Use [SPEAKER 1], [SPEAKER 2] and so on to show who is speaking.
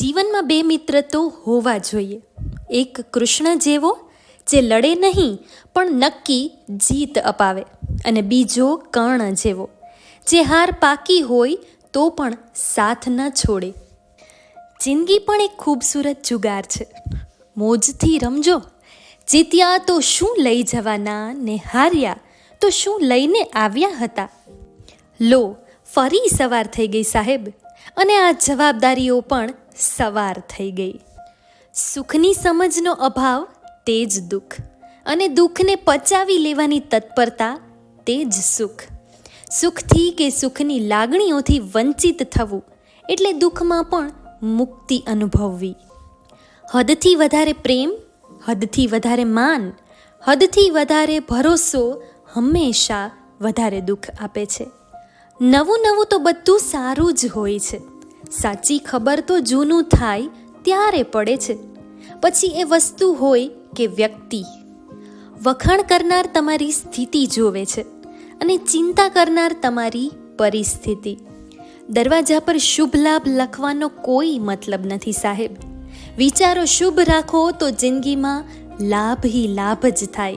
[SPEAKER 1] જીવનમાં બે મિત્ર તો હોવા જોઈએ. એક કૃષ્ણ જેવો, જે લડે નહીં, પણ નક્કી જીત અપાવે. અને બીજો કર્ણ જેવો, જે હાર પાકી હોય તો પણ સાથ ન છોડે. જિંદગી પણ એક ખૂબસૂરત જુગાર છે. મોજથી રમજો. જીત્યા તો શું લઈ જવાના ને હાર્યા તો શું લઈને આવ્યા હતા? લો, ફરી સવાર થઈ ગઈ સાહેબ. અને આ જવાબદારીઓ પણ સવાર થઈ ગઈ. સુખની સમજનો અભાવ તે જ દુઃખ. અને દુઃખને પચાવી લેવાની તત્પરતા તે જ સુખ. સુખથી કે સુખની લાગણીઓથી વંચિત થવું, એટલે દુઃખમાં પણ મુક્તિ અનુભવવી. હદથી વધારે પ્રેમ, હદથી વધારે માન, હદથી વધારે ભરોસો હંમેશા વધારે દુઃખ આપે છે. નવું નવું તો બધું સારું જ હોય છે. સાચી ખબર તો જૂનું થાય, ત્યારે પડે છે. પછી એ વસ્તુ હોય કે વ્યક્તિ. વખાણ કરનાર તમારી સ્થિતિ જોવે છે અને ચિંતા કરનાર તમારી પરિસ્થિતિ. દરવાજા પર શુભ લાભ લખવાનો કોઈ મતલબ નથી સાહેબ. વિચારો શુભ રાખો તો જિંદગીમાં લાભ હી લાભ જ થાય.